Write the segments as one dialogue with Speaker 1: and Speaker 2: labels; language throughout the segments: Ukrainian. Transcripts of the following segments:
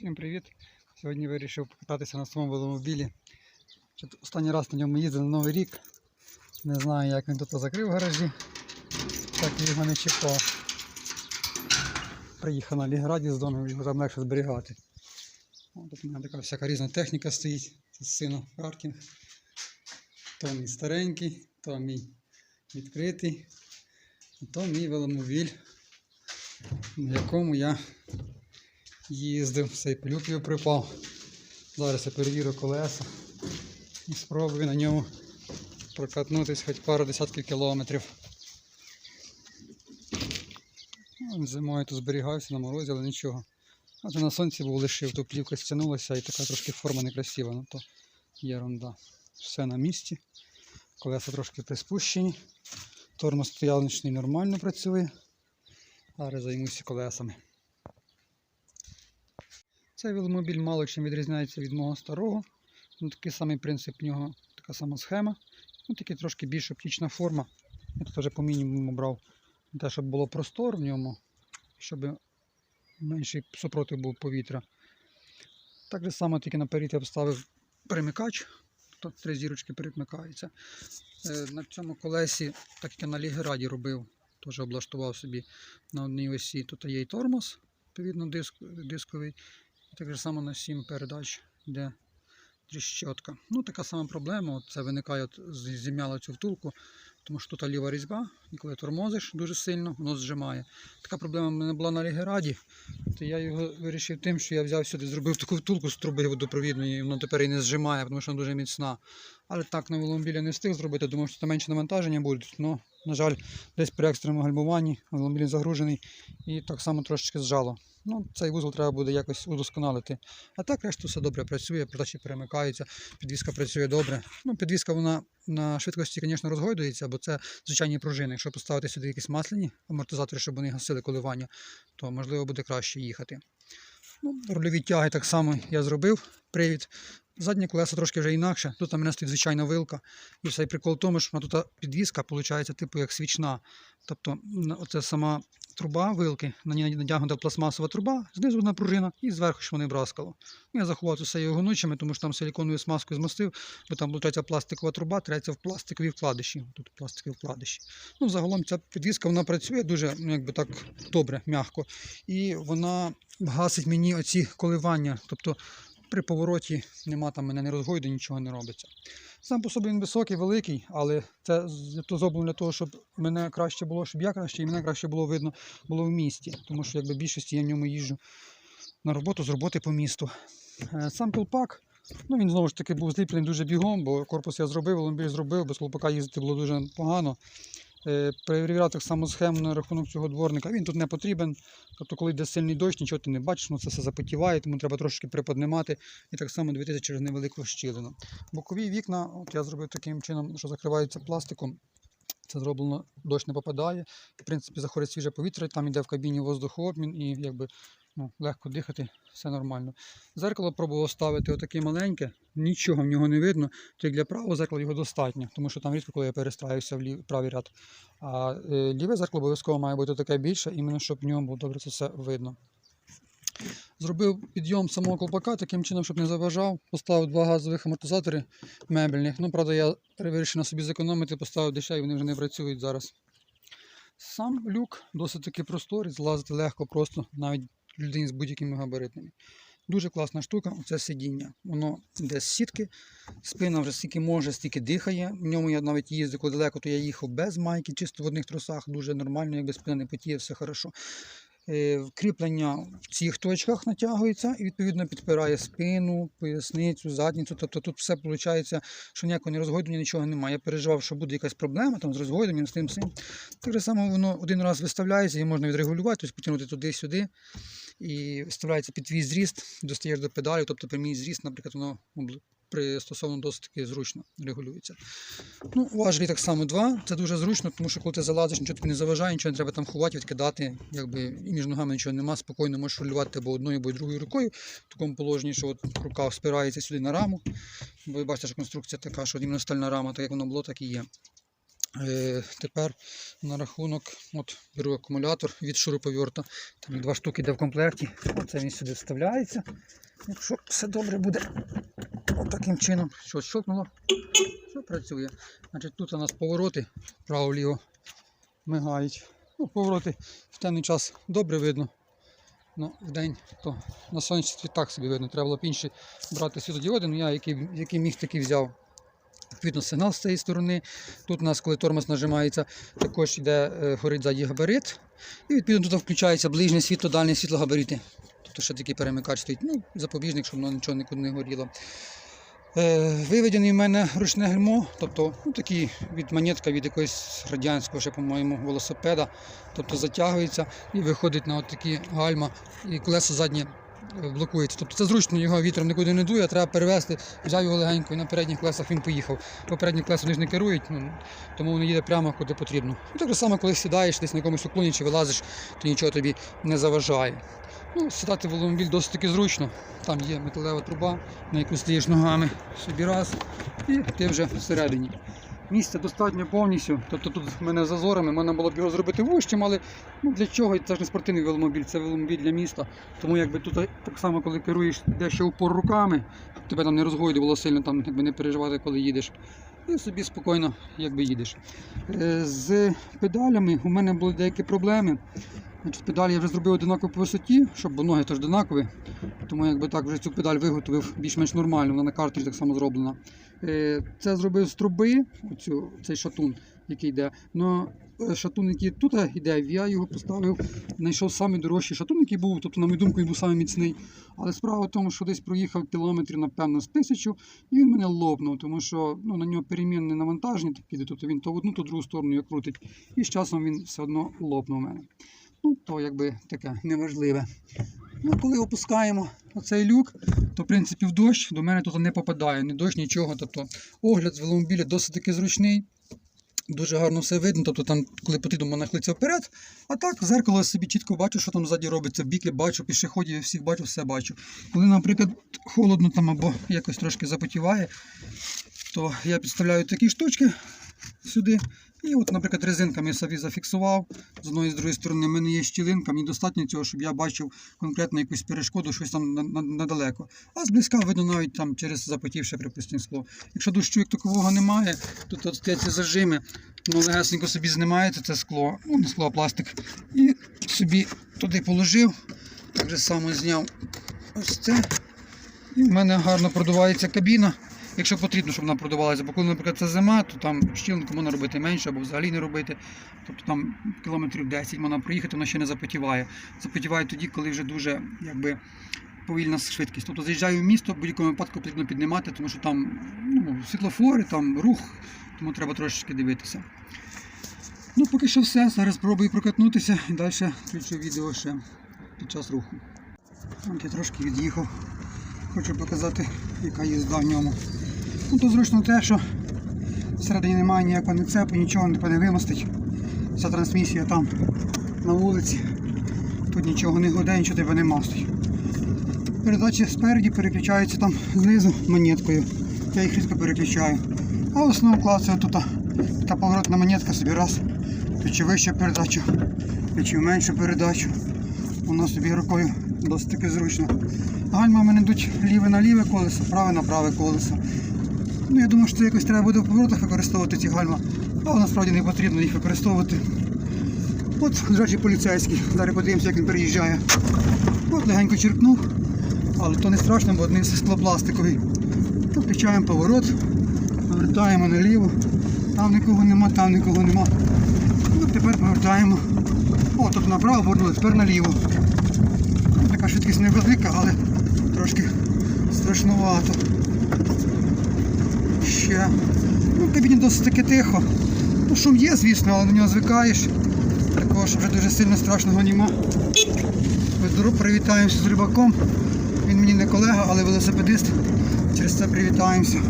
Speaker 1: Всім привіт! Сьогодні вирішив покататися на своєму веломобілі. Останній раз на ньому їздив на Новий рік. Не знаю, як він тут закрив в гаражі. Так його не чіпав. Приїхав на Ліграді з дому, його там легше зберігати. О, тут у мене така всяка різна техніка стоїть. Це сино картінг. То мій старенький, то мій відкритий, то мій веломобіль, на якому я їздив, цей пилюк припав. Зараз я перевірю колеса і спробую на ньому прокатнутися хоч пару десятків кілометрів. Зимою тут зберігався на морозі, але нічого. А то на сонці був лишив, то плівка стягнулася і така трошки форма некрасива, ну то єрунда. Все на місці. Колеса трошки приспущені. Тормоз стояночний нормально працює. Зараз займуся колесами. Цей веломобіль мало чим відрізняється від мого старого. Ну, такий самий принцип в нього, така сама схема. Ну, тільки трошки більш оптична форма. Я тут вже по мінімуму брав те, щоб було простор в ньому, щоб менший супротив був повітря. Так же само тільки наперед я вставив перемикач. Тут три зірочки перемикаються. Е, На цьому колесі, так як я на Лігераді робив, теж облаштував собі на одній осі. Тут є і тормоз, відповідно, диск, дисковий. Так же само на 7 передач йде тріщотка. Ну, така сама проблема. Це виникає от зім'яла цю втулку, тому що тут ліва різьба, і коли тормозиш дуже сильно, воно зжимає. Така проблема в мене була на Лігераді, то я його вирішив тим, що я взяв сюди, зробив таку втулку з труби водопровідної, і воно тепер і не зжимає, тому що вона дуже міцна. Але так на веломобілі не встиг зробити, думав, що це менше навантаження буде. Ну, на жаль, десь при екстреному гальмуванні веломобіль загружений і так само трошечки зжало. Ну, цей вузол треба буде якось удосконалити. А так решту все добре працює, передачі перемикаються, підвізка працює добре. Ну, підвізка вона на швидкості, звісно, розгойдується, бо це звичайні пружини. Якщо поставити сюди якісь масляні амортизатори, щоб вони гасили коливання, то можливо буде краще їхати. Ну, рульові тяги так само я зробив привід. Задні колеса трошки вже інакше. Тут у мене стоїть звичайна вилка. І цей прикол в тому, що тут підвізка, виходить, типу як свічна. Тобто, оце сама труба вилки, на ній надягнута пластмасова труба, знизу одна пружина і зверху, щоб вони брязкало. Ну, Я заховав це все його гнучими, тому що там силіконовою смазкою змастив, бо там, виходить, пластикова труба, треться в пластикові вкладиші. Тут пластикові вкладиші. Ну, загалом ця підвізка вона працює дуже ну, якби так добре, м'яко. І вона гасить мені оці коливання. Тобто при повороті нема там мене не розгойду, нічого не робиться. Сам по собі він високий, великий, але це то зроблено для того, щоб мене краще було, щоб я краще і мене краще було видно було в місті. Тому що якби більшості я в ньому їжджу на роботу з роботи по місту. Е, Сам колпак, ну він знову ж таки був зліплений дуже бігом, бо корпус я зробив, ломбіль зробив, без колпака їздити було дуже погано. Е, Перевіряв так само схему на рахунок цього дворника. Він тут не потрібен. Тобто, коли йде сильний дощ, нічого ти не бачиш, ну це все запотіває, тому треба трошки приподнимати і так само дивитися через невелику щілину. Бокові вікна, от я зробив таким чином, що закриваються пластиком. Це зроблено, дощ не попадає. В принципі, заходить свіже повітря, там йде в кабіні воздухообмін і якби ну, легко дихати, все нормально. Зеркало пробував ставити отаке маленьке, нічого в нього не видно. Як для правого зеркала його достатньо, тому що там рідко, коли я перестраюся в лів, правий ряд. А е, ліве зеркало обов'язково має бути таке більше, іменно щоб в ньому було добре це все видно. Зробив підйом самого колпака таким чином, щоб не заважав. Поставив два газових амортизатори мебельних. Ну, правда, я вирішив на собі зекономити, поставив дешеві, вони вже не працюють зараз. Сам люк досить таки просторий, злазити легко, просто навіть людині з будь-якими габаритами. Дуже класна штука, це сидіння. Воно йде з сітки, спина вже стільки може, стільки дихає. В ньому я навіть їздив, коли далеко, то я їхав без майки, чисто в одних трусах, дуже нормально, якби спина не потіє, все хорошо. Е, Кріплення в цих точках натягується і відповідно підпирає спину, поясницю, задницю. Тобто тут все виходить, що ніякого не розгойдування, нічого немає. Я переживав, що буде якась проблема там, з розгойдуванням, з тим всім. Так само воно один раз виставляється і можна відрегулювати, тобто потягнути туди-сюди. І виставляється під твій зріст, достаєш до педалі, тобто при мій зріст, наприклад, воно пристосовано досить таки зручно регулюється. Ну, важелі так само два. Це дуже зручно, тому що коли ти залазиш, нічого тобі не заважає, нічого не треба там ховати, відкидати. Якби і між ногами нічого нема, спокійно можеш рулювати або одною, або другою рукою в такому положенні, що от рука спирається сюди на раму. Бо ви бачите, що конструкція така, що іменно стальна рама, так як воно було, так і є. Е, тепер на рахунок, от беру акумулятор від шуруповерта. Там два штуки йде в комплекті. Оце він сюди вставляється. Якщо все добре буде таким чином, що щелкнуло, все працює. Значить, тут у нас повороти право-ліво мигають. Ну, повороти в темний час добре видно. Ну, в день то на сонячстві так собі видно. Треба було б інші брати світлодіоди, ну я який, який міг, такий взяв. Відповідно, сигнал з цієї сторони. Тут у нас, коли тормоз нажимається, також йде, е, горить ззаді габарит. І відповідно тут включається ближнє світло, дальнє світло габарити. Тобто ще такий перемикач стоїть. Ну, запобіжник, щоб воно нічого нікуди не горіло. Е, виведений в мене ручне гальмо, тобто ну, такий від монетка від якогось радянського, ще, по-моєму, велосипеда. Тобто затягується і виходить на от такі гальма, і колесо заднє блокується. Тобто це зручно, його вітром нікуди не дує, треба перевезти, взяв його легенько і на передніх колесах він поїхав. Попередні колеса вони ж не керують, ну, тому він їде прямо куди потрібно. І так само, коли сідаєш десь на якомусь уклоні чи вилазиш, то нічого тобі не заважає. Ну, сідати в веломобіль досить таки зручно. Там є металева труба, на яку стоїш ногами собі раз, і ти вже всередині. Місця достатньо повністю. Тобто тут в мене зазорами, можна було б його зробити вищим, але ну, для чого? Це ж не спортивний веломобіль, це веломобіль для міста. Тому якби тут так само, коли керуєш дещо упор руками, тебе там не розгойдувало сильно, там якби не переживати, коли їдеш. І собі спокійно якби їдеш. Е, З педалями у мене були деякі проблеми. Значить, педалі я вже зробив одинаково по висоті, щоб ноги теж одинакові. Тому якби так вже цю педаль виготовив більш-менш нормально, вона на картриджі так само зроблена. Е, Це зробив з труби, оцю, цей шатун, який йде. Но е, шатун, який тут йде, я його поставив, знайшов самий дорожчий шатун, який був, тобто, на мою думку, він був самий. Але справа в тому, що десь проїхав кілометрів, напевно, з тисячу, і він мене лопнув, тому що ну, на нього перемінне навантаження такі, йде, тобто він то в одну, то в другу сторону його крутить. І з часом він все одно лопнув у мене. Ну, то якби таке неважливе. Ну, коли опускаємо оцей люк, то в принципі в дощ до мене тут не попадає, ні дощ, нічого. Тобто огляд з веломобіля досить таки зручний. Дуже гарно все видно, тобто там, коли потрібно, можна нахилитися вперед. А так, в зеркало я собі чітко бачу, що там ззаді робиться, біки бачу, пішоходів, всіх бачу, все бачу. Коли, наприклад, холодно там або якось трошки запотіває, то я підставляю такі штучки сюди. І от, наприклад, резинками собі зафіксував. З одної і з другої сторони в мене є щілинка, мені достатньо цього, щоб я бачив конкретно якусь перешкоду, щось там на- на- А зблизька видно навіть там через запотівше припустимо скло. Якщо дощу як такового немає, тут от ці зажими, ну легесенько собі знімаєте це скло, ну не скло, а пластик. І собі туди положив, так само зняв ось це. І в мене гарно продувається кабіна. Якщо потрібно, щоб вона продавалася, бо коли, наприклад, це зима, то там щілинку можна робити менше або взагалі не робити. Тобто там кілометрів 10 можна проїхати, вона ще не запотіває. Запотіває тоді, коли вже дуже якби, повільна швидкість. Тобто заїжджаю в місто, в будь-якому випадку потрібно піднімати, тому що там ну, світлофори, там рух, тому треба трошечки дивитися. Ну, поки що все. Зараз спробую прокатнутися і далі включу відео ще під час руху. Я трошки від'їхав. Хочу показати, яка їзда в ньому. Ну, Тут зручно те, що всередині немає ніякого нецепу, нічого не не вимостить. Вся трансмісія там на вулиці. Тут нічого не гуде, нічого тебе не мастить. Передачі спереді переключаються там знизу монеткою. Я їх різко переключаю. А в основному класу тут та поворотна монетка собі раз. То чи вищу передачу, то чи меншу передачу. Воно собі рукою досить таки зручно. Гальма в мене йдуть ліве на ліве колесо, праве на праве колесо. Ну, я думаю, що якось треба буде в поворотах використовувати ці гальма, але насправді не потрібно їх використовувати. От лежачий поліцейський. Зараз подивимося, як він переїжджає. От легенько черкнув, але то не страшно, бо один склопластиковий. Включаємо поворот, повертаємо наліво. Там нікого нема, там нікого нема. От тепер повертаємо. О, тут направо повернули, тепер наліво. Така швидкість невелика, але трошки страшнувато. Ще. Ну, кабіні досить таки тихо. Ну, шум є, звісно, але на нього звикаєш. Також вже дуже сильно страшного нема. Здорово, привітаємося з рибаком. Він мені не колега, але велосипедист. Через це привітаємося.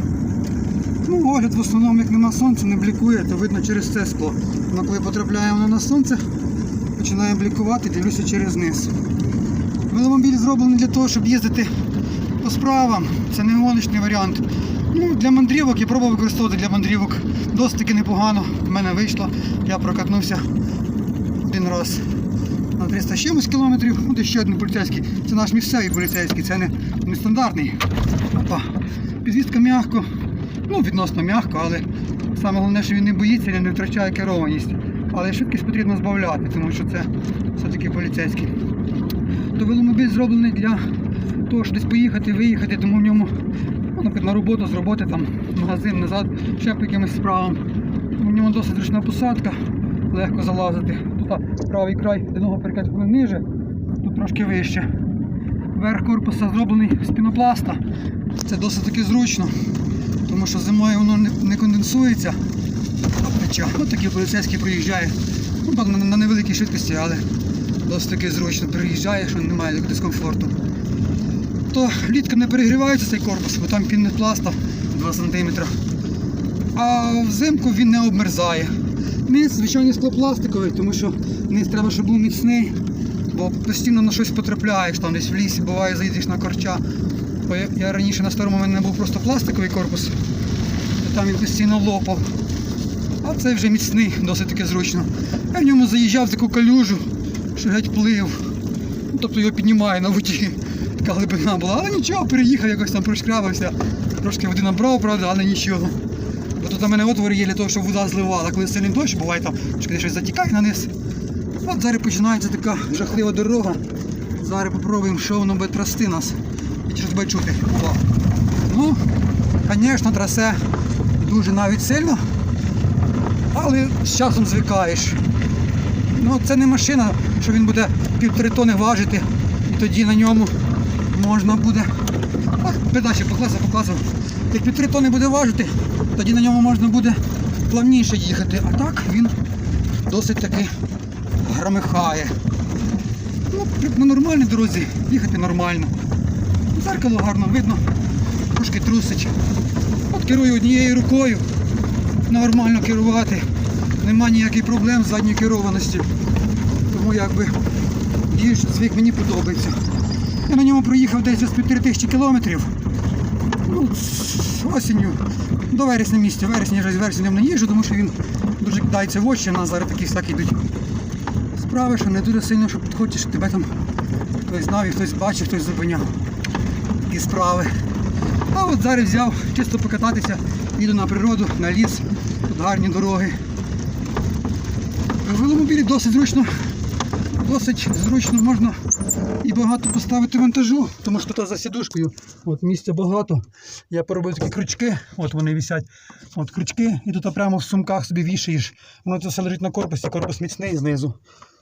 Speaker 1: Ну, огляд в основному, як нема сонця, не блікує, то видно через це скло. Але коли потрапляє воно на сонце, починає блікувати, дивлюся через низ. Веломобіль зроблений для того, щоб їздити по справам. Це не гоночний варіант. Ну, для мандрівок я пробував використовувати для мандрівок. Досить таки непогано. В мене вийшло. Я прокатнувся один раз на 300 з чимось кілометрів. Де ще один поліцейський. Це наш місцевий поліцейський, це не, не стандартний. Опа. Підвізка м'яко. Ну, відносно м'яко, але саме головне, що він не боїться, він не втрачає керованість. Але швидкість потрібно збавляти, тому що це все-таки поліцейський. То веломобіль зроблений для того, щоб десь поїхати, виїхати, тому в ньому, наприклад, на роботу, з роботи, там, магазин, назад, ще по якимось справам. В ньому досить зручна посадка, легко залазити. Тут правий край, де нога перекатку ниже, тут трошки вище. Верх корпуса зроблений з пінопласта. Це досить таки зручно, тому що зимою воно не, не конденсується. Ось такий поліцейський проїжджає. Ну, на невеликій швидкості, але досить таки зручно приїжджає, що немає дискомфорту. То літка не перегрівається цей корпус, бо там пінопласта 2 см. А взимку він не обмерзає. Низ, звичайно, склопластиковий, тому що низ треба, щоб був міцний, бо постійно на щось потрапляєш, там десь в лісі буває, заїдеш на корча. Бо я, раніше на старому в мене був просто пластиковий корпус, то там він постійно лопав. А цей вже міцний, досить таки зручно. Я в ньому заїжджав таку калюжу, що геть плив. Ну, Тобто його піднімає на воді. Така глибина була, але нічого, переїхав, якось там прошкрябався. Трошки води набрав, правда, але нічого. Бо тут у мене отвори є для того, щоб вода зливала. Коли сильний дощ, буває там, що щось затікає на низ. От зараз починається така жахлива дорога. Зараз попробуємо, що воно буде трасти нас. І щось буде чути. О. Ну, звісно, трасе дуже навіть сильно, але з часом звикаєш. Ну, це не машина, що він буде півтори тони важити, і тоді на ньому можна буде. Ах, передачі покласив, покласив. Як півтори тони буде важити, тоді на ньому можна буде плавніше їхати. А так він досить таки громихає. Ну, на нормальній дорозі їхати нормально. Зеркало гарно видно, трошки трусить. От керую однією рукою, нормально керувати. Нема ніяких проблем з задньою керованістю. Тому якби їжджу, звик мені подобається. Я на ньому проїхав десь з півтори тисячі кілометрів. Ну, осінню. До вересня місяця. Вересня я вже з вереснем не їжджу, тому що він дуже кидається в очі, у нас зараз такі всякі йдуть справи, що не дуже сильно, щоб підходиш, тебе там хтось знав і хтось бачив, хтось зупиняв. Такі справи. А от зараз взяв чисто покататися, їду на природу, на ліс, тут гарні дороги. В веломобілі досить зручно, досить зручно можна і багато поставити вантажу, тому що тут за сідушкою от місця багато. Я поробив такі крючки, от вони висять, от крючки, і тут прямо в сумках собі вішаєш. Воно це все лежить на корпусі, корпус міцний знизу.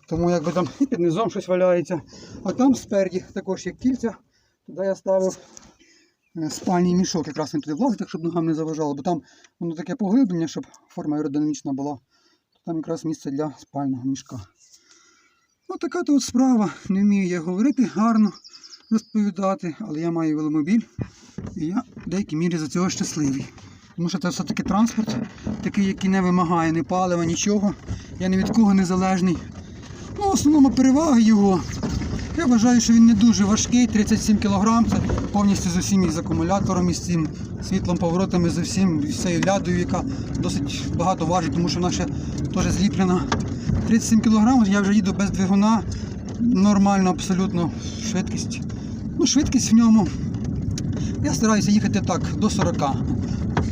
Speaker 1: Тому якби там і під низом щось валяється. А там спереді також є кільця. Туди я ставив е, спальний мішок, якраз він туди влазить, так щоб ногам не заважало, бо там воно таке поглиблення, щоб форма аеродинамічна була. Там якраз місце для спального мішка. Ось така то от справа. Не вмію я говорити гарно, розповідати, але я маю веломобіль і я в деякій мірі за цього щасливий. Тому що це все-таки транспорт, такий, який не вимагає ні палива, нічого. Я ні від кого не залежний. Ну, в основному переваги його. Я вважаю, що він не дуже важкий, 37 кг, це повністю з усім із акумулятором, із цим світлом, поворотами, з усім, з цією лядою, яка досить багато важить, тому що вона ще теж зліплена. 37 кг я вже їду без двигуна, нормально абсолютно швидкість. Ну, швидкість в ньому. Я стараюся їхати так, до 40.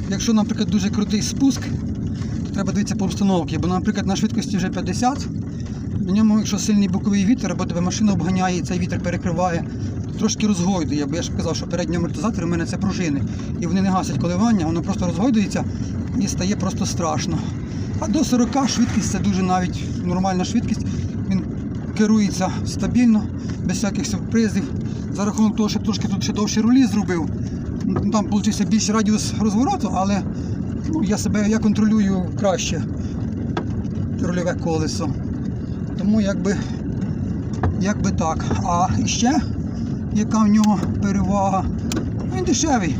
Speaker 1: Якщо, наприклад, дуже крутий спуск, то треба дивитися по обстановці, бо, наприклад, на швидкості вже 50. На ньому, якщо сильний боковий вітер, або тебе машина обганяє і цей вітер перекриває, трошки розгойдує. Бо я ж казав, що передні амортизатори в мене це пружини. І вони не гасять коливання, воно просто розгойдується і стає просто страшно. А до 40 швидкість це дуже навіть нормальна швидкість. Він керується стабільно, без всяких сюрпризів. За рахунок того, що трошки тут ще довші рулі зробив. Ну, Там вийшов більший радіус розвороту, але ну, я себе я контролюю краще рульове колесо. Тому якби, якби так. А ще, яка в нього перевага? Він дешевий.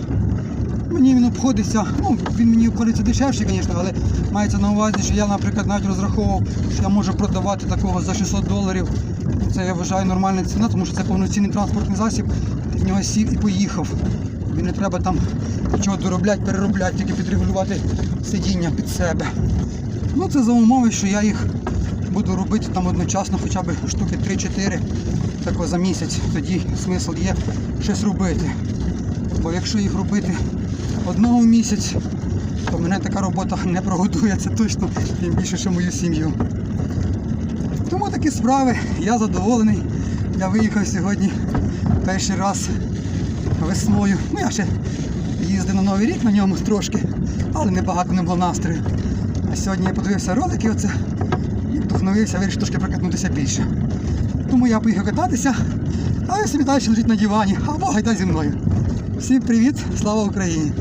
Speaker 1: Мені він обходиться, ну він мені обходиться дешевше, звісно, але мається на увазі, що я, наприклад, навіть розраховував, що я можу продавати такого за 600 доларів. Це я вважаю нормальна ціна, тому що це повноцінний транспортний засіб. В нього сів і поїхав. Тобі не треба там нічого доробляти, переробляти, тільки підрегулювати сидіння під себе. Ну це за умови, що я їх буду робити там одночасно хоча б штуки 3-4 тако за місяць. Тоді смисл є щось робити. Бо якщо їх робити одного в місяць, то мене така робота не прогодує, це точно, тим більше, що мою сім'ю. Тому такі справи, я задоволений. Я виїхав сьогодні перший раз весною. Ну я ще їздив на Новий рік на ньому трошки, але небагато не було настрою. А сьогодні я подивився ролики оце і вдохновився, вирішив трошки прокатнутися більше. Тому я поїхав кататися, а ви собі далі лежить на дивані, або гайда зі мною. Всім привіт, слава Україні!